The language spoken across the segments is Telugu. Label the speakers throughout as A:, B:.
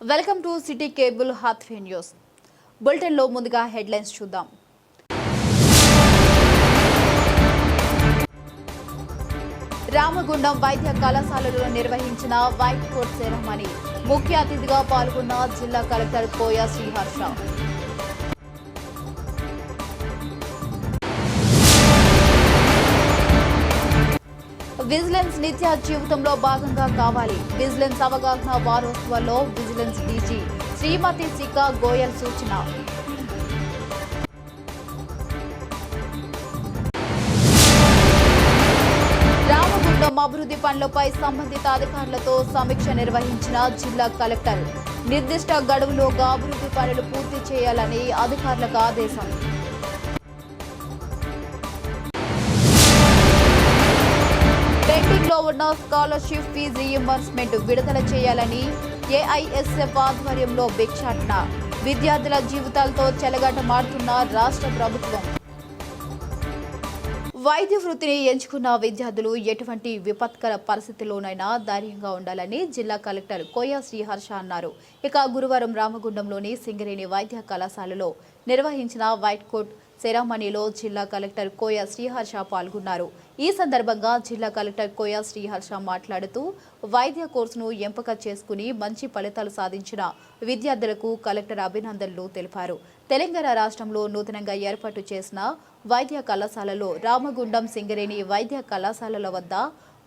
A: Welcome to city cable Hathway news బులెటిన్లో ముందుగా హెడ్లైన్స్ చూద్దాం. రామగుండం వైద్య కళాశాలలో నిర్వహించిన వైట్ కోట్ సెరమనీ. ముఖ్య అతిథిగా పాల్గొన్న జిల్లా కలెక్టర్ కోయా శ్రీహర్ష. విజిలెన్స్ నిత్య జీవితంలో భాగంగా కావాలి. విజిలెన్స్ అవగాహన వారోత్సవంలో విజిలెన్స్ డీజీ. శ్రీమతి సికా గోయల్ సూచన. రామగుండం అభివృద్ధి పనులపై సంబంధిత అధికారులతో సమీక్ష నిర్వహించిన జిల్లా కలెక్టర్. నిర్దిష్ట గడువులోగా అభివృద్ధి పనులు పూర్తి చేయాలని అధికారులకు ఆదేశం. లో ఉన్న స్కాలర్షిప్ ఫీజు రీయింబర్స్మెంట్ విడుదల చేయాలని ఏఐఎస్ఎఫ్ ఆధ్వర్యంలో భిక్షాటన. విద్యార్థుల జీవితాలతో చెలగాటమాడుతున్న రాష్ట్ర ప్రభుత్వం. వైద్య వృత్తిని ఎంచుకున్న విద్యార్థులు ఎటువంటి విపత్కర పరిస్థితుల్లోనైనా ధైర్యంగా ఉండాలని జిల్లా కలెక్టర్ కోయా శ్రీహర్ష అన్నారు. ఇక గురువారం రామగుండంలోని సింగరేణి వైద్య కళాశాలలో నిర్వహించిన వైట్ కోట్ సెరామనీలో జిల్లా కలెక్టర్ కోయ శ్రీహర్ష పాల్గొన్నారు. ఈ సందర్భంగా జిల్లా కలెక్టర్ కోయా శ్రీహర్ష మాట్లాడుతూ వైద్య కోర్సును ఎంపిక చేసుకుని మంచి ఫలితాలు సాధించిన విద్యార్థులకు కలెక్టర్ అభినందనలు తెలిపారు. తెలంగాణ రాష్ట్రంలో నూతనంగా ఏర్పాటు చేసిన వైద్య కళాశాలలో రామగుండం సింగరేణి వైద్య కళాశాలల వద్ద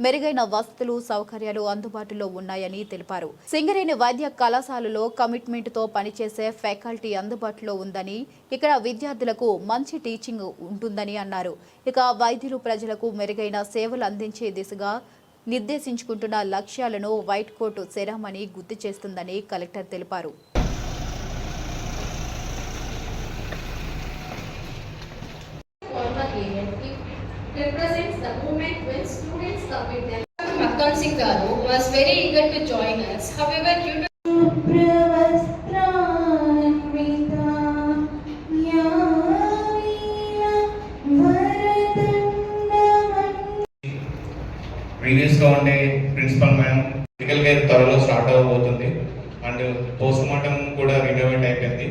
A: మెరుగైన వసతులు సౌకర్యాలు అందుబాటులో ఉన్నాయని తెలిపారు. సింగరేణి వైద్య కళాశాలలో కమిట్మెంట్తో పనిచేసే ఫ్యాకల్టీ అందుబాటులో ఉందని ఇక్కడ విద్యార్థులకు మంచి టీచింగ్ ఉంటుందని అన్నారు. ఇక వైద్యులు ప్రజలకు మెరుగైన సేవలు అందించే దిశగా నిర్దేశించుకుంటున్న లక్ష్యాలను వైట్ కోట్ సెరామనీ గుర్తు చేస్తుందని కలెక్టర్ తెలిపారు.
B: Join us. However, due to
C: ప్రీవియస్గా ఉండే ప్రిన్సిపల్ మ్యామ్ మెడికల్ కేర్ త్వరలో స్టార్ట్ అవ్వబోతుంది అండ్ పోస్ట్ మార్టం కూడా రినోవేట్ అయిపోయింది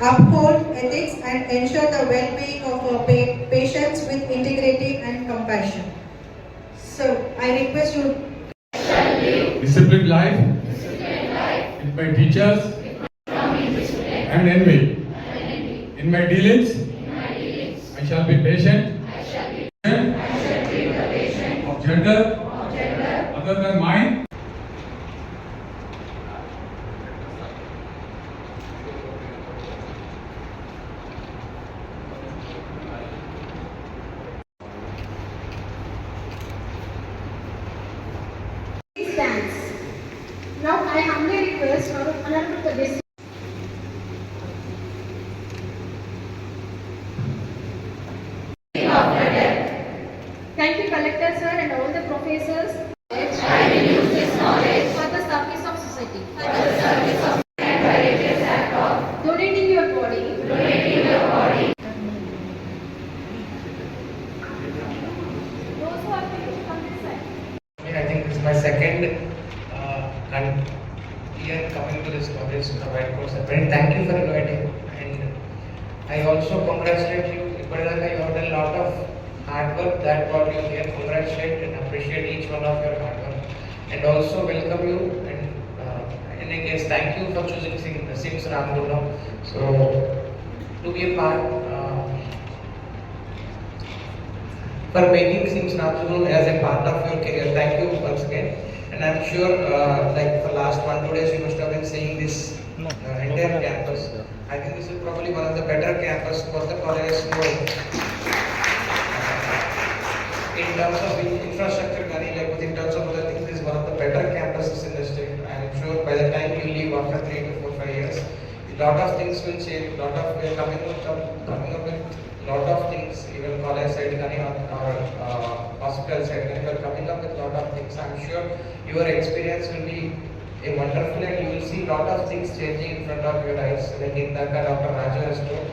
D: uphold ethics and ensure the well-being of our pa- patients with integrity and compassion. So, I request you
E: disciplined life, with my teachers and envy. In my dealings, I shall be patient
F: ¿Qué es lo congratulate you. Ippadidaaka you have done a lot of hard work that brought you here. Congratulate and appreciate each one of your hard work, and also welcome you. And uh, in any case, thank you for choosing Sing- Sims Ramgundam. So to be a part. Uh, for making Sims Ramgundam as a part of your career. Thank you once again. And I'm sure, uh, like for last one two days, you must have been seeing this no, the entire no, campus. I think this is probably one of the better campus for the college scoring. Uh, in terms of infrastructure, Gani, like in terms of other things, it's is one of the better campuses in the state. I'm sure by the time you leave after three to four, five years, a lot of things will change. Lot of we are coming up, coming up with lot of things. Even college side, Gani, or, or uh, hospital side, we are coming up with lot of things. I'm sure your experience will be a wonderful and you will see lot of things changing in front of your eyes. Like in Dhaka, Dr. Raju has told,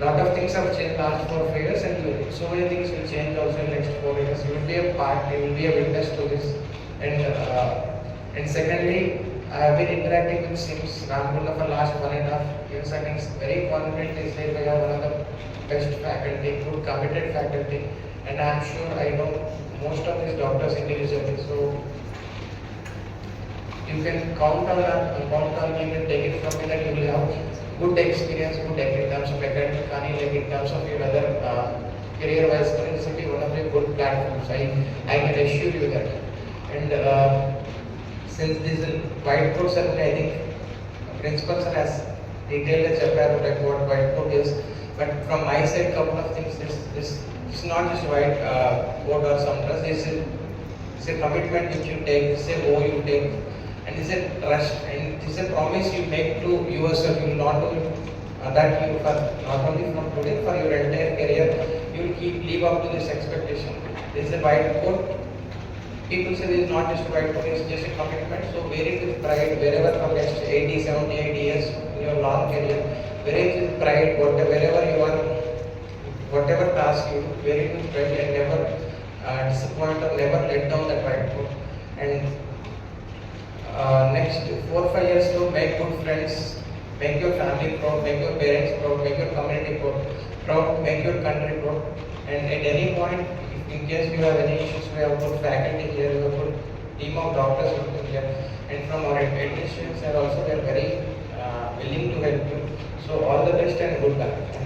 F: lot of things have changed last four years and so many things will change also in next four years. You will be a part, you will be a witness to this. And, uh, and secondly, I have been interacting with SIMS Ramgunda for last one and a half years and it's very confident they say they are one of the best faculty, good committed faculty. And I am sure I know most of these doctors individually, so you can count on that. you can take it from me that you will have good experience, good in terms of academic and like in terms of your other uh, career wise career city one of the good platforms. I I can assure you that. And uh, since this is whiteboard certainly I think uh, principal sir has detailed as chapter like what whiteboard is. But from my side, couple of things. This this it's not just white uh, board or some trust. It's a, it's a commitment which you take. Say a you take and it's a trust, and it's a promise you make to yourself. You will not do it, uh, that you for not only from today, for your entire career, you will keep live up to this expectation. This is a white whiteboard. People say this is not just a whiteboard, it's just a commitment. So wear it with pride wherever from next 80, 70, 80 years in your long career. Wear it with pride, whatever, wherever you are, whatever task you wear it with pride and never uh, disappoint or never let down that whiteboard. And next four five years to make good friends, make your family proud, make your parents proud, make your community proud, proud, make your country proud. And at any point, in case you have any issues, we have good faculty here, we have good team of doctors working here. And from our administration side also, they are very uh, willing to help you. So all the best and good luck.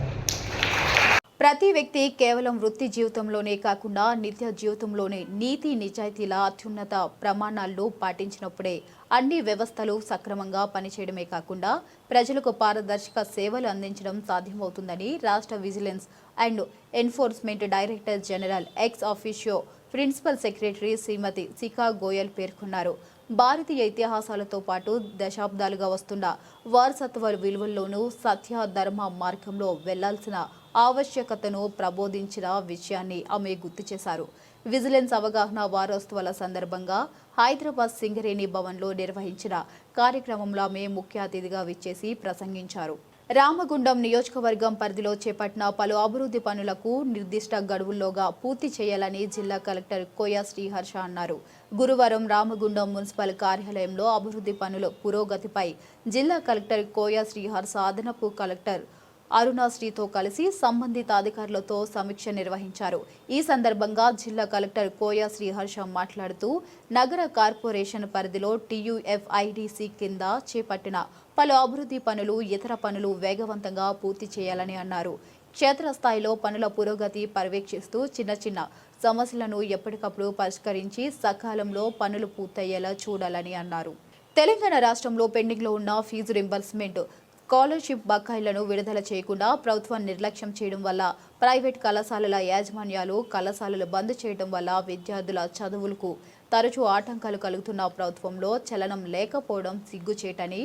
A: ప్రతి వ్యక్తి కేవలం వృత్తి జీవితంలోనే కాకుండా నిత్య జీవితంలోనే నీతి నిజాయితీల అత్యున్నత ప్రమాణాల్లో పాటించినప్పుడే అన్ని వ్యవస్థలు సక్రమంగా పనిచేయడమే కాకుండా ప్రజలకు పారదర్శక సేవలు అందించడం సాధ్యమవుతుందని రాష్ట్ర vigilance and enforcement director general ex officio principal secretary Shrimati Shikha Goyal పేర్కొన్నారు. భారతీయ ఇతిహాసాలతో పాటు దశాబ్దాలుగా వస్తున్న వారసత్వ విలువల్లోనూ సత్య ధర్మ మార్గంలో వెళ్ళాల్సిన ఆవశ్యకతను ప్రబోధించిన విషయాన్ని ఆమె గుర్తు చేశారు. విజిలెన్స్ అవగాహన వారోత్సవాల సందర్భంగా హైదరాబాద్ సింగరేణి భవన్లో నిర్వహించిన కార్యక్రమంలో ఆమె ముఖ్య అతిథిగా విచ్చేసి ప్రసంగించారు. రామగుండం నియోజకవర్గం పరిధిలో చేపట్టిన పలు అభివృద్ధి పనులకు నిర్దిష్ట గడువుల్లోగా పూర్తి చేయాలని జిల్లా కలెక్టర్ కోయా శ్రీహర్ష అన్నారు. గురువారం రామగుండం మున్సిపల్ కార్యాలయంలో అభివృద్ధి పనుల పురోగతిపై జిల్లా కలెక్టర్ కోయా శ్రీహర్ష అదనపు కలెక్టర్ అరుణాశ్రీతో కలిసి సంబంధిత అధికారులతో సమీక్ష నిర్వహించారు. ఈ సందర్భంగా జిల్లా కలెక్టర్ కోయా శ్రీహర్ష మాట్లాడుతూ నగర కార్పొరేషన్ పరిధిలో టీయూఎఫ్ఐడిసి కింద చేపట్టిన పలు అభివృద్ధి పనులు ఇతర పనులు వేగవంతంగా పూర్తి చేయాలని అన్నారు. క్షేత్రస్థాయిలో పనుల పురోగతి పర్యవేక్షిస్తూ చిన్న చిన్న సమస్యలను ఎప్పటికప్పుడు పరిష్కరించి సకాలంలో పనులు పూర్తయ్యేలా చూడాలని అన్నారు. తెలంగాణ రాష్ట్రంలో పెండింగ్లో ఉన్న ఫీజు రింబర్స్మెంట్ స్కాలర్షిప్ బకాయిలను విడుదల చేయకుండా ప్రభుత్వం నిర్లక్ష్యం చేయడం వల్ల ప్రైవేట్ కళాశాలల యాజమాన్యాలు కళాశాలలు బంద్ చేయడం వల్ల విద్యార్థుల చదువులకు తరచూ ఆటంకాలు కలుగుతున్న ప్రభుత్వంలో చలనం లేకపోవడం సిగ్గుచేటని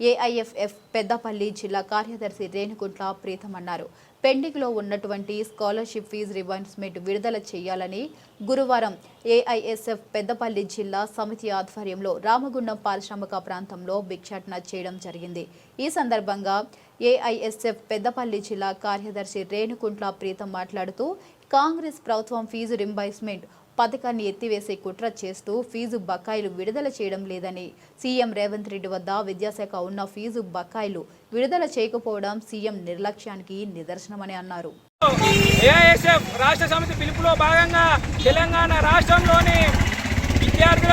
A: ఏఐఎఫ్ఎఫ్ పెద్దపల్లి జిల్లా కార్యదర్శి రేణుగుంట్ల ప్రీతం అన్నారు పెండింగ్లో ఉన్నటువంటి స్కాలర్షిప్ ఫీజు రివర్స్మెంట్ విడుదల చేయాలని గురువారం ఏఐఎస్ఎఫ్ పెద్దపల్లి జిల్లా సమితి ఆధ్వర్యంలో రామగుండం పారిశ్రామిక ప్రాంతంలో భిక్షాటన చేయడం జరిగింది. ఈ సందర్భంగా ఏఐఎస్ఎఫ్ పెద్దపల్లి జిల్లా కార్యదర్శి రేణుకుంట్ల ప్రీతం మాట్లాడుతూ కాంగ్రెస్ ప్రభుత్వం ఫీజు రింబర్స్మెంట్ పథకాన్ని ఎత్తివేసే కుట్ర చేస్తూ ఫీజు బకాయిలు విడుదల చేయడం లేదని సీఎం రేవంత్ రెడ్డి వద్ద విద్యాశాఖ ఉన్న ఫీజు బకాయిలు విడుదల చేయకపోవడం సీఎం నిర్లక్ష్యానికి నిదర్శనమని అన్నారు.
G: ఏఐఎస్ఎఫ్ రాష్ట్ర సమితి పిలుపులో భాగంగా తెలంగాణ రాష్ట్రంలోని విద్యార్థుల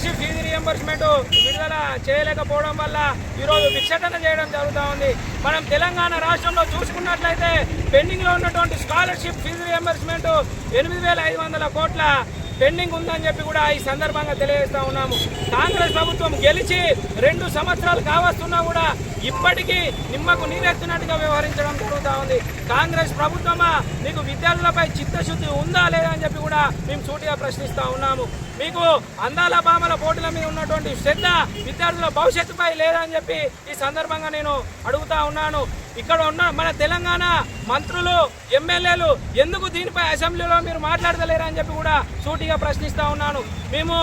G: స్కాలర్షిప్ ఫీజు రియంబర్స్మెంట్ విడుదల చేయలేకపోవడం వల్ల ఈరోజు భిక్షటన చేయడం జరుగుతూ ఉంది. మనం తెలంగాణ రాష్ట్రంలో చూసుకున్నట్లయితే పెండింగ్లో ఉన్నటువంటి స్కాలర్షిప్ ఫీజు రియంబర్స్మెంట్ ఎనిమిది వేల ఐదు వందల కోట్ల పెండింగ్ ఉందని చెప్పి కూడా ఈ సందర్భంగా తెలియజేస్తా ఉన్నాము. కాంగ్రెస్ ప్రభుత్వం గెలిచి రెండు సంవత్సరాలు కావస్తున్నా కూడా ఇప్పటికీ నిమ్మకు నీరెత్తినట్టుగా వ్యవహరించడం జరుగుతూ ఉంది. కాంగ్రెస్ ప్రభుత్వమా మీకు విద్యార్థులపై చిత్తశుద్ధి ఉందా లేదా అని చెప్పి కూడా మేము సూటిగా ప్రశ్నిస్తూ ఉన్నాము. మీకు అందాల బామల పోటీల మీద ఉన్నటువంటి శ్రద్ధ విద్యార్థుల భవిష్యత్తుపై లేదా అని చెప్పి ఈ సందర్భంగా నేను అడుగుతా ఉన్నాను. ఇక్కడ ఉన్న మన తెలంగాణ మంత్రులు ఎమ్మెల్యేలు ఎందుకు దీనిపై అసెంబ్లీలో మీరు మాట్లాడతలేరు అని చెప్పి కూడా సూటిగా ప్రశ్నిస్తూ ఉన్నాను. మేము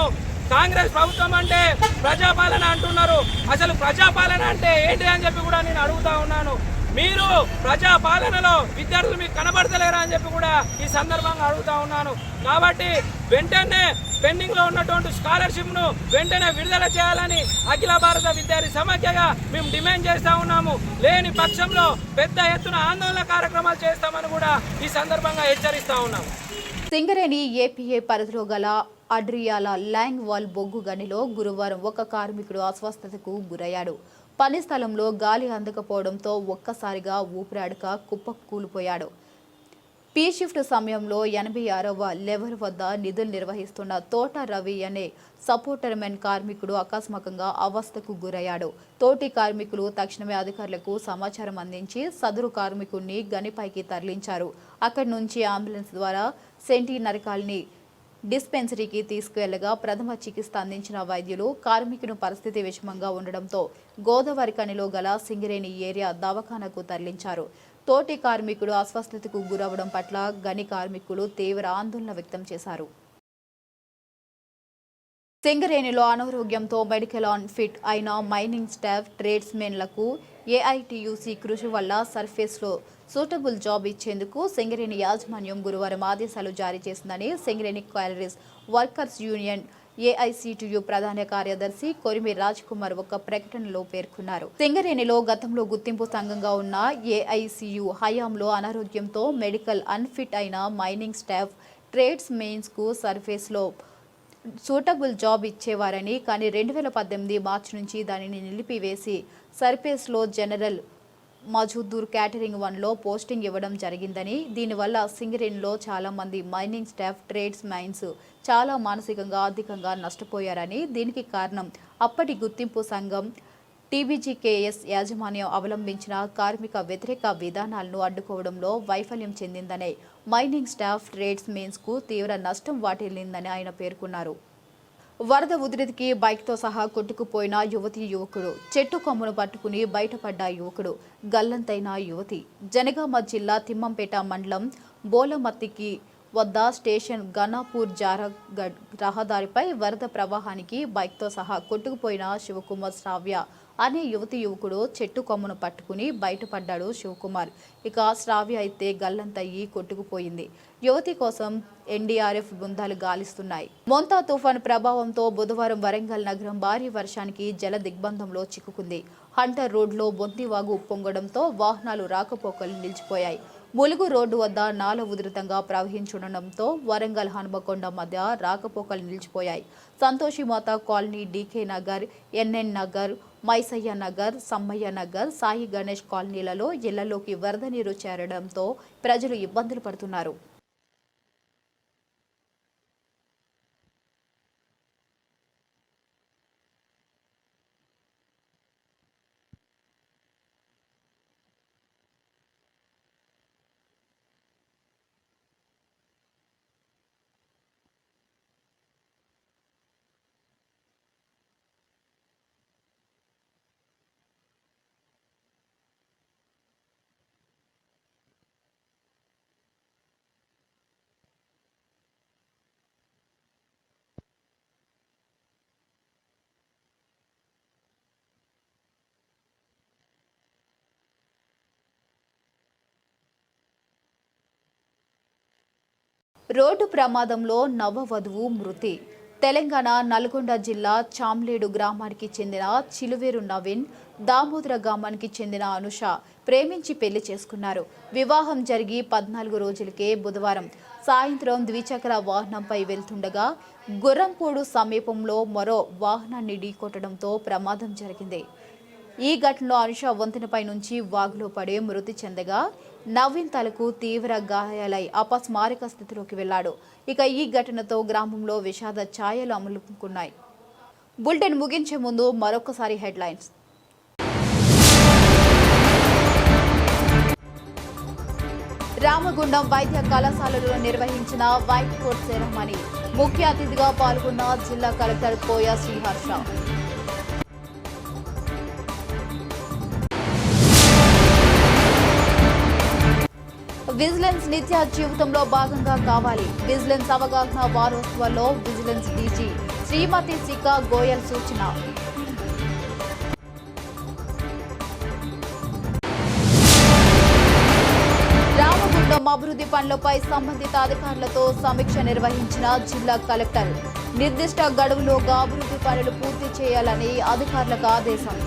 G: కాంగ్రెస్ ప్రభుత్వం అంటే ప్రజాపాలన అంటున్నారు. అసలు ప్రజాపాలన అంటే ఏంటి అని చెప్పి కూడా నేను అడుగుతా ఉన్నాను. మీరు ప్రజా పాలనలో విద్యార్థులు మీకు కనబడతలేరా అని చెప్పి కూడా ఈ సందర్భంగా అడుగుతా ఉన్నాను. కాబట్టి వెంటనే పెండింగ్లో ఉన్నటువంటి స్కాలర్షిప్ను వెంటనే విడుదల చేయాలని అఖిల భారత విద్యార్థి సమాఖ్యగా మేము డిమాండ్ చేస్తా ఉన్నాము. లేని పక్షంలో పెద్ద ఎత్తున ఆందోళన కార్యక్రమాలు చేస్తామని కూడా ఈ సందర్భంగా హెచ్చరిస్తా ఉన్నాము.
A: సింగరేణి ఏపీఏ పరిధిలో గల అడ్రియాల ల్యాంగ్ వాల్ బొగ్గు గనిలో గురువారం ఒక కార్మికుడు అస్వస్థతకు గురయ్యాడు. పని స్థలంలో గాలి అందకపోవడంతో ఒక్కసారిగా ఊపిరాడక కుప్ప కూలిపోయాడు. పీ షిఫ్ట్ సమయంలో ఎనభై ఆరవ లెవెల్ వద్ద నిధులు నిర్వహిస్తున్న తోట రవి అనే సపోర్టర్ మెన్ కార్మికుడు అకస్మాత్తుగా అవస్థకు గురయ్యాడు. తోటి కార్మికులు తక్షణమే అధికారులకు సమాచారం అందించి సదరు కార్మికుడిని గనిపైకి తరలించారు. అక్కడి నుంచి అంబులెన్స్ ద్వారా సెంటీ నరకాల్ని డిస్పెన్సరీకి తీసుకువెళ్ళగా ప్రథమ చికిత్స అందించిన వైద్యులు కార్మికుని పరిస్థితి విషమంగా ఉండడంతో గోదావరి కనిలో గల సింగరేణి ఏరియా దవాఖానకు తరలించారు. తోటి కార్మికుడు అస్వస్థతకు గురవడం పట్ల గని కార్మికులు తీవ్ర ఆందోళన వ్యక్తం చేశారు. సింగరేణిలో అనారోగ్యంతో మెడికల్ ఆన్ ఫిట్ అయిన మైనింగ్ స్టాఫ్ ట్రేడ్స్మెన్లకు ఏఐటియుసి కృషి వల్ల సర్ఫేస్లో సూటబుల్ జాబ్ ఇచ్చేందుకు సింగరేణి యాజమాన్యం గురువారం ఆదేశాలు జారీ చేసిందని Singareni collieries workers union AICTU ప్రధాన కార్యదర్శి కొరిమి రాజ్ కుమార్ ఒక ప్రకటనలో పేర్కొన్నారు. సింగరేణిలో గతంలో గుర్తింపు సంఘంగా ఉన్న ఏఐసియు హయాంలో అనారోగ్యంతో మెడికల్ అన్ఫిట్ అయిన మైనింగ్ స్టాఫ్ ట్రేడ్స్ మెయిన్స్కు సర్ఫేస్లో సూటబుల్ జాబ్ ఇచ్చేవారని కానీ రెండు వేల పద్దెనిమిది మార్చి నుంచి దానిని నిలిపివేసి సర్ఫేస్లో జనరల్ మజుద్దూర్ క్యాటరింగ్ వన్లో పోస్టింగ్ ఇవ్వడం జరిగిందని దీనివల్ల సింగరేణిలో చాలామంది మైనింగ్ స్టాఫ్ ట్రేడ్స్ మైన్స్ చాలా మానసికంగా ఆర్థికంగా నష్టపోయారని దీనికి కారణం అప్పటి గుర్తింపు సంఘం టీబీజీకేఎస్ యాజమాన్యం అవలంబించిన కార్మిక వ్యతిరేక విధానాలను అడ్డుకోవడంలో వైఫల్యం చెందిందని మైనింగ్ స్టాఫ్ ట్రేడ్స్ మెయిన్స్కు తీవ్ర నష్టం వాటిల్లిందని ఆయన పేర్కొన్నారు. వరద ఉధృతికి బైక్తో సహా కొట్టుకుపోయిన యువతి యువకుడు. చెట్టు కొమ్మును పట్టుకుని బయటపడ్డ యువకుడు. గల్లంతైన యువతి. జనగామ జిల్లా తిమ్మంపేట మండలం బోలమత్తికి వద్ద స్టేషన్ గనాపూర్ జారగఢ్ రహదారిపై వరద ప్రవాహానికి బైక్తో సహా కొట్టుకుపోయిన శివకుమార్ శ్రావ్య. అనే యువతి యువకుడు చెట్టు కొమ్మను పట్టుకుని బయటపడ్డాడు శివకుమార్. ఇక శ్రావ్య అయితే గల్లంతయ్యి కొట్టుకుపోయింది. యువతి కోసం ఎన్డీఆర్ఎఫ్ బృందాలు గాలిస్తున్నాయి. మొంతా తుఫాను ప్రభావంతో బుధవారం వరంగల్ నగరం భారీ వర్షానికి జల దిగ్బంధంలో చిక్కుకుంది. హంటర్ రోడ్లో బొంతివాగు ఉప్పొంగడంతో వాహనాలు రాకపోకలు నిలిచిపోయాయి. ములుగు రోడ్డు వద్ద నాల ఉధృతంగా ప్రవహించుండడంతో వరంగల్ హనుమకొండ మధ్య రాకపోకలు నిలిచిపోయాయి. Santoshimata colony DK Nagar NN Nagar Maisaiah Nagar Sammaiah Nagar Sai Ganesh కాలనీలలో ఇళ్ళలోకి వరద నీరు చేరడంతో ప్రజలు ఇబ్బందులు పడుతున్నారు. రోడ్డు ప్రమాదంలో నవవధువు మృతి. తెలంగాణ నల్గొండ జిల్లా చామ్లేడు గ్రామానికి చెందిన చిలువేరు నవీన్ దామోదర గ్రామానికి చెందిన అనుష ప్రేమించి పెళ్ళి చేసుకున్నారు. వివాహం జరిగి పద్నాలుగు రోజులకే బుధవారం సాయంత్రం ద్విచక్ర వాహనంపై వెళ్తుండగా గుర్రంపూడు సమీపంలో మరో వాహనాన్ని ఢీకొట్టడంతో ప్రమాదం జరిగింది. ఈ ఘటనలో అనుష వంతెనపై నుంచి వాగులో పడే మృతి చెందగా నవీన్ తలకు తీవ్ర గాయాలై అపస్మారక స్థితిలోకి వెళ్ళాడు ఇక ఈ ఘటనతో గ్రామంలో విషాద ఛాయలు అమలుకున్నాయి. బులెటిన్ ముగించే ముందు మరొకసారి హెడ్లైన్స్. రామగుండం వైద్య కళాశాలలో నిర్వహించిన వైట్ కోట్ సెరమనీ ముఖ్య అతిథిగా పాల్గొన్న జిల్లా కలెక్టర్ పోయా శ్రీహర్ష. విజిలెన్స్ నిత్య జీవితంలో భాగంగా కావాలి. విజిలెన్స్ అవగాహన వారోత్సవంలో విజిలెన్స్ డీజీ. శ్రీమతి సికా గోయల్ సూచన. రామగుండం అభివృద్ధి పనులపై సంబంధిత అధికారులతో సమీక్ష నిర్వహించిన జిల్లా కలెక్టర్. నిర్దిష్ట గడువులోగా అభివృద్ధి పనులు పూర్తి చేయాలని అధికారులకు ఆదేశం.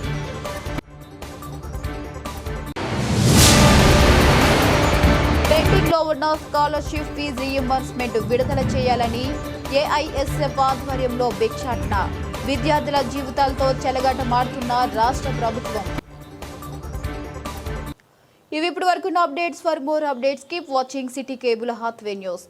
A: పెండింగ్లో ఉన్న స్కాలర్షిప్ ఫీజు రీయింబర్స్మెంట్ విడుదల చేయాలని ఏఐఎస్ఎఫ్ ఆధ్వర్యంలో భిక్షాటన. విద్యార్థుల జీవితాలతో చెలగాట మారుతున్న రాష్ట్ర ప్రభుత్వం. ఇవి ఇప్పటి వరకు updates. For more updates keep watching city cable Hath news